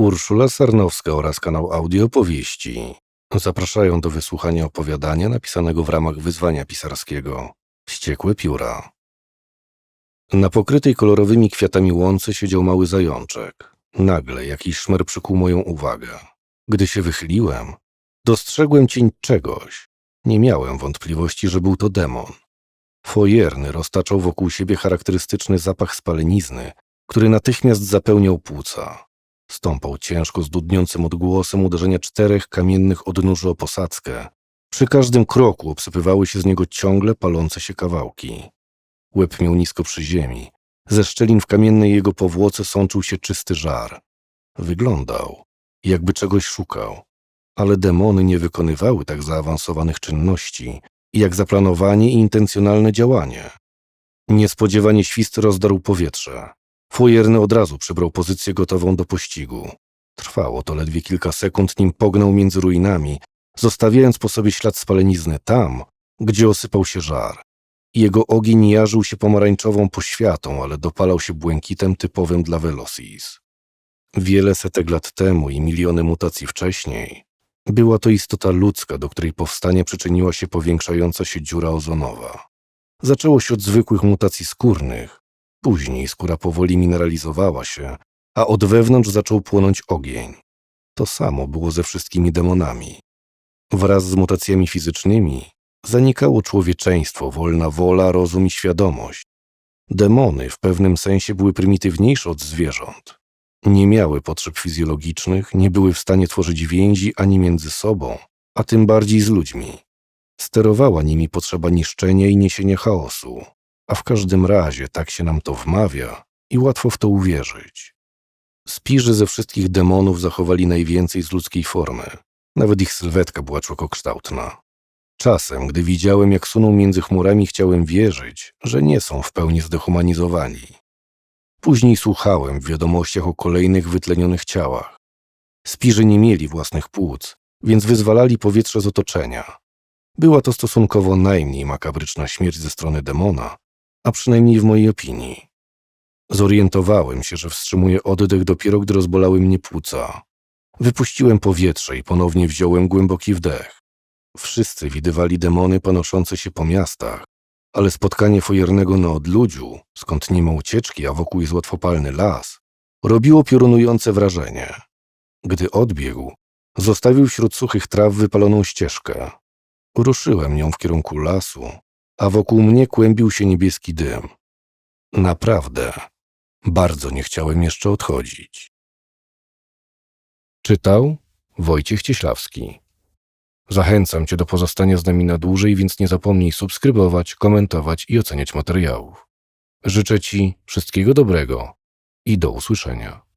Urszula Sarnowska oraz kanał Audio Opowieści zapraszają do wysłuchania opowiadania napisanego w ramach wyzwania pisarskiego Wściekłe pióra. Na pokrytej kolorowymi kwiatami łące siedział mały zajączek. Nagle jakiś szmer przykuł moją uwagę. Gdy się wychyliłem, dostrzegłem cień czegoś. Nie miałem wątpliwości, że był to demon. Fojerny roztaczał wokół siebie charakterystyczny zapach spalenizny, który natychmiast zapełniał płuca. Stąpał ciężko z dudniącym odgłosem uderzenia czterech kamiennych odnóży o posadzkę. Przy każdym kroku obsypywały się z niego ciągle palące się kawałki. Łeb miał nisko przy ziemi. Ze szczelin w kamiennej jego powłoce sączył się czysty żar. Wyglądał, jakby czegoś szukał. Ale demony nie wykonywały tak zaawansowanych czynności, jak zaplanowanie i intencjonalne działanie. Niespodziewanie świst rozdarł powietrze. Fujerny od razu przybrał pozycję gotową do pościgu. Trwało to ledwie kilka sekund, nim pognał między ruinami, zostawiając po sobie ślad spalenizny tam, gdzie osypał się żar. Jego ogień jarzył się pomarańczową poświatą, ale dopalał się błękitem typowym dla Velocis. Wiele setek lat temu i miliony mutacji wcześniej była to istota ludzka, do której powstania przyczyniła się powiększająca się dziura ozonowa. Zaczęło się od zwykłych mutacji skórnych, później skóra powoli mineralizowała się, a od wewnątrz zaczął płonąć ogień. To samo było ze wszystkimi demonami. Wraz z mutacjami fizycznymi zanikało człowieczeństwo, wolna wola, rozum i świadomość. Demony w pewnym sensie były prymitywniejsze od zwierząt. Nie miały potrzeb fizjologicznych, nie były w stanie tworzyć więzi ani między sobą, a tym bardziej z ludźmi. Sterowała nimi potrzeba niszczenia i niesienia chaosu, a w każdym razie tak się nam to wmawia i łatwo w to uwierzyć. Spirzy ze wszystkich demonów zachowali najwięcej z ludzkiej formy. Nawet ich sylwetka była człowiekokształtna. Czasem, gdy widziałem, jak suną między chmurami, chciałem wierzyć, że nie są w pełni zdehumanizowani. Później słuchałem w wiadomościach o kolejnych wytlenionych ciałach. Spirzy nie mieli własnych płuc, więc wyzwalali powietrze z otoczenia. Była to stosunkowo najmniej makabryczna śmierć ze strony demona, a przynajmniej w mojej opinii. Zorientowałem się, że wstrzymuję oddech dopiero gdy rozbolały mnie płuca. Wypuściłem powietrze i ponownie wziąłem głęboki wdech. Wszyscy widywali demony panoszące się po miastach, ale spotkanie fojernego na odludziu, skąd nie ma ucieczki, a wokół jest łatwopalny las, robiło piorunujące wrażenie. Gdy odbiegł, zostawił wśród suchych traw wypaloną ścieżkę. Ruszyłem nią w kierunku lasu, a wokół mnie kłębił się niebieski dym. Naprawdę, bardzo nie chciałem jeszcze odchodzić. Czytał Wojciech Cieślawski. Zachęcam Cię do pozostania z nami na dłużej, więc nie zapomnij subskrybować, komentować i oceniać materiałów. Życzę Ci wszystkiego dobrego i do usłyszenia.